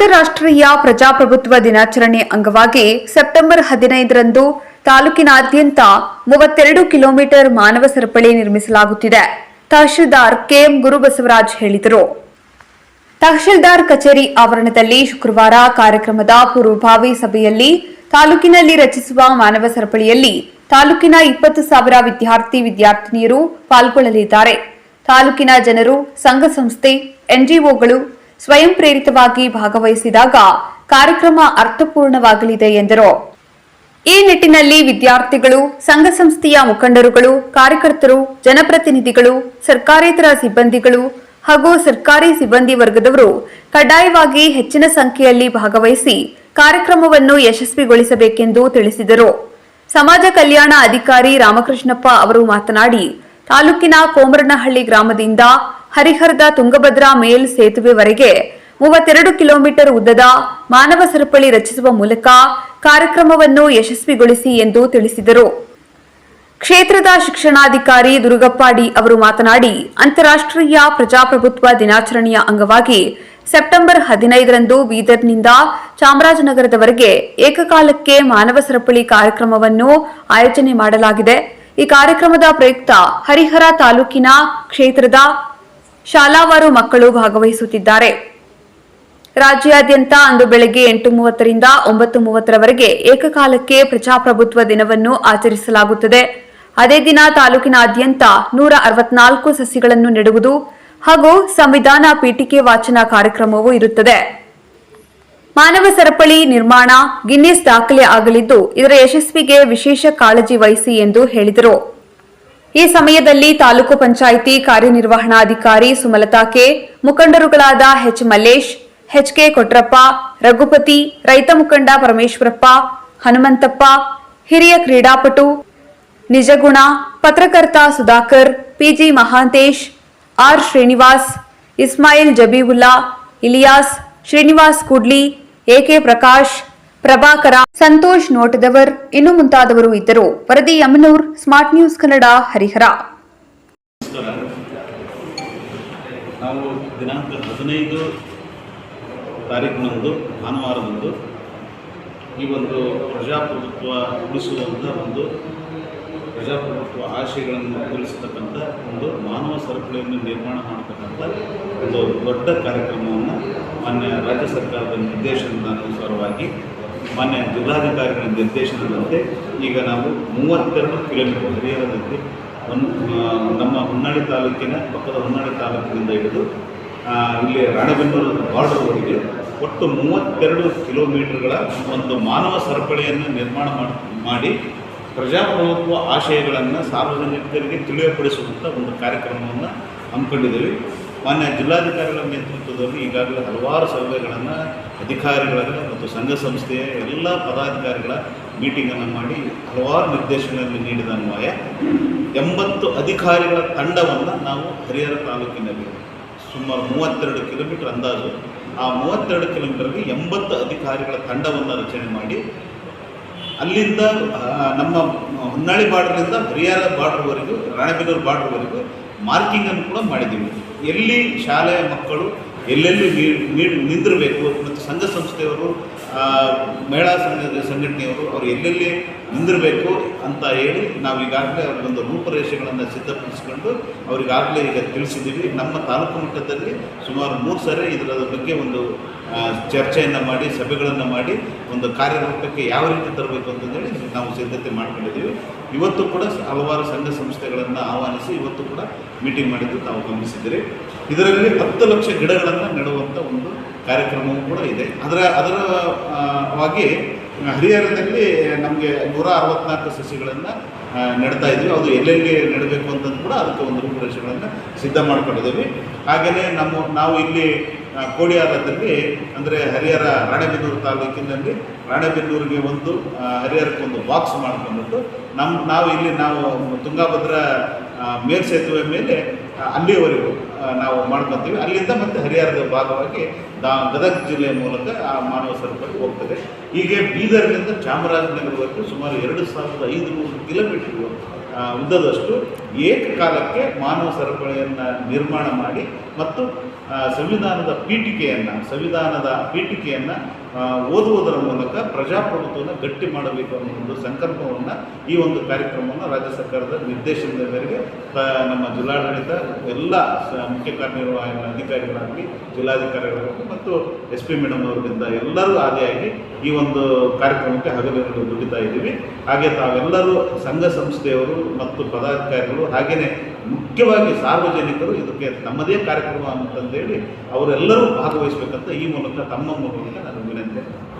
ಅಂತಾರಾಷ್ಟ್ರೀಯ ಪ್ರಜಾಪ್ರಭುತ್ವ ದಿನಾಚರಣೆ ಅಂಗವಾಗಿ ಸೆಪ್ಟೆಂಬರ್ ಹದಿನೈದರಂದು ತಾಲೂಕಿನಾದ್ಯಂತ ಮೂವತ್ತೆರಡು ಕಿಲೋಮೀಟರ್ ಮಾನವ ಸರಪಳಿ ನಿರ್ಮಿಸಲಾಗುತ್ತಿದೆ. ತಹಶೀಲ್ದಾರ್ ಕೆಎಂ ಗುರುಬಸವರಾಜ್ ಹೇಳಿದರು. ತಹಶೀಲ್ದಾರ್ ಕಚೇರಿ ಆವರಣದಲ್ಲಿ ಶುಕ್ರವಾರ ಕಾರ್ಯಕ್ರಮದ ಪೂರ್ವಭಾವಿ ಸಭೆಯಲ್ಲಿ ತಾಲೂಕಿನಲ್ಲಿ ರಚಿಸುವ ಮಾನವ ಸರಪಳಿಯಲ್ಲಿ ತಾಲೂಕಿನ ಇಪ್ಪತ್ತು ಸಾವಿರ ವಿದ್ಯಾರ್ಥಿ ವಿದ್ಯಾರ್ಥಿನಿಯರು ಪಾಲ್ಗೊಳ್ಳಲಿದ್ದಾರೆ. ತಾಲೂಕಿನ ಜನರು, ಸಂಘ ಸಂಸ್ಥೆ, ಎನ್ಜಿಒಗಳು ಸ್ವಯಂ ಪ್ರೇರಿತವಾಗಿ ಭಾಗವಹಿಸಿದಾಗ ಕಾರ್ಯಕ್ರಮ ಅರ್ಥಪೂರ್ಣವಾಗಲಿದೆ ಎಂದರು. ಈ ನಿಟ್ಟಿನಲ್ಲಿ ವಿದ್ಯಾರ್ಥಿಗಳು, ಸಂಘ ಸಂಸ್ಥೆಯ ಮುಖಂಡರುಗಳು, ಕಾರ್ಯಕರ್ತರು, ಜನಪ್ರತಿನಿಧಿಗಳು, ಸರ್ಕಾರೇತರ ಸಿಬ್ಬಂದಿಗಳು ಹಾಗೂ ಸರ್ಕಾರಿ ಸಿಬ್ಬಂದಿ ವರ್ಗದವರು ಕಡ್ಡಾಯವಾಗಿ ಹೆಚ್ಚಿನ ಸಂಖ್ಯೆಯಲ್ಲಿ ಭಾಗವಹಿಸಿ ಕಾರ್ಯಕ್ರಮವನ್ನು ಯಶಸ್ವಿಗೊಳಿಸಬೇಕೆಂದು ತಿಳಿಸಿದರು. ಸಮಾಜ ಕಲ್ಯಾಣ ಅಧಿಕಾರಿ ರಾಮಕೃಷ್ಣಪ್ಪ ಅವರು ಮಾತನಾಡಿ, ತಾಲೂಕಿನ ಕೋಮರನಹಳ್ಳಿ ಗ್ರಾಮದಿಂದ ಹರಿಹರದ ತುಂಗಭದ್ರಾ ಮೇಲ್ ಸೇತುವೆವರೆಗೆ ಮೂವತ್ತೆರಡು ಕಿಲೋಮೀಟರ್ ಉದ್ದದ ಮಾನವ ಸರಪಳಿ ರಚಿಸುವ ಮೂಲಕ ಕಾರ್ಯಕ್ರಮವನ್ನು ಯಶಸ್ವಿಗೊಳಿಸಿ ಎಂದು ತಿಳಿಸಿದರು. ಕ್ಷೇತ್ರದ ಶಿಕ್ಷಣಾಧಿಕಾರಿ ದುರುಗಪ್ಪಾಡಿ ಅವರು ಮಾತನಾಡಿ, ಅಂತಾರಾಷ್ಟ್ರೀಯ ಪ್ರಜಾಪ್ರಭುತ್ವ ದಿನಾಚರಣೆಯ ಅಂಗವಾಗಿ ಸೆಪ್ಟೆಂಬರ್ ಹದಿನೈದರಂದು ಬೀದರ್ನಿಂದ ಚಾಮರಾಜನಗರದವರೆಗೆ ಏಕಕಾಲಕ್ಕೆ ಮಾನವ ಸರಪಳಿ ಕಾರ್ಯಕ್ರಮವನ್ನು ಆಯೋಜನೆ ಮಾಡಲಾಗಿದೆ. ಈ ಕಾರ್ಯಕ್ರಮದ ಪ್ರಯುಕ್ತ ಹರಿಹರ ತಾಲೂಕಿನ ಕ್ಷೇತ್ರದ ಶಾಲಾವಾರು ಮಕ್ಕಳು ಭಾಗವಹಿಸುತ್ತಿದ್ದಾರೆ. ರಾಜ್ಯಾದ್ಯಂತ ಅಂದು ಬೆಳಗ್ಗೆ ಎಂಟು ಮೂವತ್ತರಿಂದ ಒಂಬತ್ತು ಮೂವತ್ತರವರೆಗೆ ಏಕಕಾಲಕ್ಕೆ ಪ್ರಜಾಪ್ರಭುತ್ವ ದಿನವನ್ನು ಆಚರಿಸಲಾಗುತ್ತದೆ. ಅದೇ ದಿನ ತಾಲೂಕಿನಾದ್ಯಂತ ನೂರ ಅರವತ್ನಾಲ್ಕು ಸಸಿಗಳನ್ನು ನೆಡುವುದು ಹಾಗೂ ಸಂವಿಧಾನ ಪೀಠಿಕೆ ವಾಚನ ಕಾರ್ಯಕ್ರಮವೂ ಇರುತ್ತದೆ. ಮಾನವ ಸರಪಳಿ ನಿರ್ಮಾಣ ಗಿನ್ನಿಸ್ ದಾಖಲೆ ಆಗಲಿದ್ದು, ಇದರ ಯಶಸ್ವಿಗೆ ವಿಶೇಷ ಕಾಳಜಿ ವಹಿಸಿ ಎಂದು ಹೇಳಿದರು. ಈ ಸಮಯದಲ್ಲಿ ತಾಲೂಕು ಪಂಚಾಯಿತಿ ಕಾರ್ಯನಿರ್ವಹಣಾಧಿಕಾರಿ Sumalatha K ಮುಖಂಡರುಗಳಾದ H Mallesh H K Kotrappa Raghupathi ರೈತ ಮುಖಂಡ ಪರಮೇಶ್ವರಪ್ಪ ಹನುಮಂತಪ್ಪ ಹಿರಿಯ ಕ್ರೀಡಾಪಟು ನಿಜಗುಣ ಪತ್ರಕರ್ತ Sudhakar P G Mahantesh R Srinivas Ismail Jabiulla Ilyas Srinivas Kudli A K Prakash Prabhakar, Santosh Notadavar, ಇನ್ನು ಮುಂತಾದವರು ಇದ್ದರು. ವರದಿ ಯಮನೂರ್ ಸ್ಮಾರ್ಟ್ ನ್ಯೂಸ್ ಕನ್ನಡ, ಹರಿಹರ. ನಾವು ದಿನಾಂಕ ಹದಿನೈದು ತಾರೀಕಿನಂದು ಭಾನುವಾರದಂದು ಈ ಒಂದು ಪ್ರಜಾಪ್ರಭುತ್ವ ಉಳಿಸುವಂಥ ಒಂದು ಪ್ರಜಾಪ್ರಭುತ್ವ ಆಶಯಗಳನ್ನು ಉಳಿಸತಕ್ಕಂಥ ಒಂದು ಮಾನವ ಸರಪಳಿಯನ್ನು ನಿರ್ಮಾಣ ಮಾಡತಕ್ಕಂಥ ಒಂದು ದೊಡ್ಡ ಕಾರ್ಯಕ್ರಮವನ್ನು ಮಾನ್ಯ ರಾಜ್ಯ ಸರ್ಕಾರದ ನಿರ್ದೇಶನದ ಅನುಸಾರವಾಗಿ ಮಾನ್ಯ ಜಿಲ್ಲಾಧಿಕಾರಿಗಳ ನಿರ್ದೇಶನದಂತೆ ಈಗ ನಾವು ಮೂವತ್ತೆರಡು ಕಿಲೋಮೀಟರ್ ಹರಿಹರದಲ್ಲಿ ಒಂದು ನಮ್ಮ ಹೊನ್ನಾಳಿ ತಾಲೂಕಿನ ಪಕ್ಕದ ಹೊನ್ನಾಳಿ ತಾಲೂಕಿನಿಂದ ಹಿಡಿದು ಇಲ್ಲಿ ರಾಣೆಬೆನ್ನೂರು ಬಾರ್ಡರ್ವರೆಗೆ ಒಟ್ಟು ಮೂವತ್ತೆರಡು ಕಿಲೋಮೀಟರ್ಗಳ ಒಂದು ಮಾನವ ಸರಪಳಿಯನ್ನು ನಿರ್ಮಾಣ ಮಾಡಿ ಪ್ರಜಾಪ್ರಭುತ್ವ ಆಶಯಗಳನ್ನು ಸಾರ್ವಜನಿಕರಿಗೆ ತಿಳಿಯಪಡಿಸುವಂಥ ಒಂದು ಕಾರ್ಯಕ್ರಮವನ್ನು ಹಮ್ಮಿಕೊಂಡಿದ್ದೀವಿ. ಮಾನ್ಯ ಜಿಲ್ಲಾಧಿಕಾರಿಗಳ ನೇತೃತ್ವದಲ್ಲಿ ಈಗಾಗಲೇ ಹಲವಾರು ಸಲಹೆಗಳನ್ನು ಅಧಿಕಾರಿಗಳ ಮತ್ತು ಸಂಘ ಸಂಸ್ಥೆಯ ಎಲ್ಲ ಪದಾಧಿಕಾರಿಗಳ ಮೀಟಿಂಗನ್ನು ಮಾಡಿ ಹಲವಾರು ನಿರ್ದೇಶನಗಳನ್ನು ನೀಡಿದ ಅನ್ವಯ, ಎಂಬತ್ತು ಅಧಿಕಾರಿಗಳ ತಂಡವನ್ನು ನಾವು ಹರಿಹರ ತಾಲೂಕಿನಲ್ಲಿ ಸುಮಾರು ಮೂವತ್ತೆರಡು ಕಿಲೋಮೀಟರ್ ಅಂದಾಜು, ಆ ಮೂವತ್ತೆರಡು ಕಿಲೋಮೀಟರ್ಗೆ ಎಂಬತ್ತು ಅಧಿಕಾರಿಗಳ ತಂಡವನ್ನು ರಚನೆ ಮಾಡಿ ಅಲ್ಲಿಂದ ನಮ್ಮ ಹೊನ್ನಾಳಿ ಬಾರ್ಡ್ರಿಂದ ಹರಿಹರ ಬಾರ್ಡ್ರ್ವರೆಗೂ ರಾಣೆಬೆನ್ನೂರು ಬಾರ್ಡ್ರ್ವರೆಗೂ ಮಾರ್ಕಿಂಗನ್ನು ಕೂಡ ಮಾಡಿದ್ದೀವಿ. ಎಲ್ಲಿ ಶಾಲೆಯ ಮಕ್ಕಳು, ಎಲ್ಲೆಲ್ಲಿ ನಿಂದಿರಬೇಕು ಮತ್ತು ಸಂಘ ಸಂಸ್ಥೆಯವರು ಮಹಿಳಾ ಸಂಘ ಸಂಘಟನೆಯವರು ಅವರು ಎಲ್ಲೆಲ್ಲಿ ನಿಂದಿರಬೇಕು ಅಂತ ಹೇಳಿ ನಾವು ಈಗಾಗಲೇ ಅವ್ರಿಗೊಂದು ರೂಪರೇಷೆಗಳನ್ನು ಸಿದ್ಧಪಡಿಸಿಕೊಂಡು ಅವರಿಗಾಗಲೇ ಈಗ ತಿಳಿಸಿದ್ದೀವಿ. ನಮ್ಮ ತಾಲೂಕು ಮಟ್ಟದಲ್ಲಿ ಸುಮಾರು ಮೂರು ಸಾರಿ ಇದರ ಬಗ್ಗೆ ಒಂದು ಚರ್ಚೆಯನ್ನು ಮಾಡಿ, ಸಭೆಗಳನ್ನು ಮಾಡಿ ಒಂದು ಕಾರ್ಯರೂಪಕ್ಕೆ ಯಾವ ರೀತಿ ತರಬೇಕು ಅಂತಂದೇಳಿ ನಾವು ಸಿದ್ಧತೆ ಮಾಡ್ಕೊಂಡಿದ್ದೀವಿ. ಇವತ್ತು ಕೂಡ ಹಲವಾರು ಸಂಘ ಸಂಸ್ಥೆಗಳನ್ನು ಆಹ್ವಾನಿಸಿ ಇವತ್ತು ಕೂಡ ಮೀಟಿಂಗ್ ಮಾಡಿದ್ದು ತಾವು ಗಮನಿಸಿದ್ದೀರಿ. ಇದರಲ್ಲಿ ಹತ್ತು ಲಕ್ಷ ಗಿಡಗಳನ್ನು ನೆಡುವಂಥ ಒಂದು ಕಾರ್ಯಕ್ರಮವೂ ಕೂಡ ಇದೆ. ಅದರ ಅದರ ಆ, ವಾಗಿ ಹರಿಹರದಲ್ಲಿ ನಮಗೆ ನೂರ ಅರವತ್ನಾಲ್ಕು ಸಸಿಗಳನ್ನು ನೆಡ್ತಾ ಇದ್ವಿ. ಅದು ಎಲ್ಲೆಲ್ಲಿ ನೆಡಬೇಕು ಅಂತಂದು ಕೂಡ ಅದಕ್ಕೆ ಒಂದು ರೂಪುರೇಷೆಗಳನ್ನು ಸಿದ್ಧ ಮಾಡ್ಕೊಂಡಿದ್ದೀವಿ. ಹಾಗೆಯೇ ನಮ್ಮ ನಾವು ಇಲ್ಲಿ ಕೋಡಿಯಾರದಲ್ಲಿ ಅಂದರೆ ಹರಿಹರ ರಾಣೆಬೆನ್ನೂರು ತಾಲೂಕಿನಲ್ಲಿ ರಾಣೆಬೆನ್ನೂರಿಗೆ ಒಂದು ಹರಿಹರಕ್ಕೆ ಒಂದು ಬಾಕ್ಸ್ ಮಾಡ್ಕೊಂಡ್ಬಿಟ್ಟು ನಮ್ಮ ನಾವು ಇಲ್ಲಿ ನಾವು ತುಂಗಾಭದ್ರಾ ಮೇಲ್ಸೇತುವೆ ಮೇಲ್ ಅಲ್ಲಿಯವರೆಗೂ ನಾವು ಮಾಡ್ಕೊತೀವಿ. ಅಲ್ಲಿಂದ ಮತ್ತೆ ಹರಿಹರದ ಭಾಗವಾಗಿ ದಾ, ಗದಗ ಜಿಲ್ಲೆಯ ಮೂಲಕ ಆ ಮಾನವ ಸರಪಳಿ ಹೋಗ್ತದೆ. ಹೀಗೆ ಬೀದರ್ನಿಂದ ಚಾಮರಾಜನಗರವರೆಗೂ ಸುಮಾರು ಎರಡು ಸಾವಿರದ ಐದುನೂರು ಕಿಲೋಮೀಟರ್ ಉದ್ದದಷ್ಟು ಏಕಕಾಲಕ್ಕೆ ಮಾನವ ಸರಪಳಿಯನ್ನು ನಿರ್ಮಾಣ ಮಾಡಿ ಮತ್ತು ಸಂವಿಧಾನದ ಪೀಠಿಕೆಯನ್ನು ಸಂವಿಧಾನದ ಪೀಠಿಕೆಯನ್ನು ಓದುವುದರ ಮೂಲಕ ಪ್ರಜಾಪ್ರಭುತ್ವವನ್ನು ಗಟ್ಟಿ ಮಾಡಬೇಕು ಅನ್ನೋ ಒಂದು ಸಂಕಲ್ಪವನ್ನು ಈ ಒಂದು ಕಾರ್ಯಕ್ರಮವನ್ನು ರಾಜ್ಯ ಸರ್ಕಾರದ ನಿರ್ದೇಶನದ ಮೇರೆಗೆ ನಮ್ಮ ಜಿಲ್ಲಾಡಳಿತ, ಎಲ್ಲ ಮುಖ್ಯ ಕಾರ್ಯನಿರ್ವಹಣಾ ಅಧಿಕಾರಿಗಳಾಗಲಿ ಜಿಲ್ಲಾಧಿಕಾರಿಗಳಾಗಲಿ ಮತ್ತು ಎಸ್ ಪಿ ಮೇಡಮ್ ಅವರಿಂದ ಎಲ್ಲರೂ ಆದಿಯಾಗಿ ಈ ಒಂದು ಕಾರ್ಯಕ್ರಮಕ್ಕೆ ಹಗಲಿರುಳು ದುಡಿತಾ ಇದ್ದೀವಿ. ಹಾಗೆ ತಾವೆಲ್ಲರೂ ಸಂಘ ಸಂಸ್ಥೆಯವರು ಮತ್ತು ಪದಾಧಿಕಾರಿಗಳು ಹಾಗೆಯೇ ಮುಖ್ಯವಾಗಿ ಸಾರ್ವಜನಿಕರು ಇದಕ್ಕೆ ನಮ್ಮದೇ ಕಾರ್ಯಕ್ರಮ ಅಂತಂದೇಳಿ ಅವರೆಲ್ಲರೂ ಭಾಗವಹಿಸಬೇಕಂತ ಈ ಮೂಲಕ ತಮ್ಮ ಮೂಲಕ ನಾನು 对对？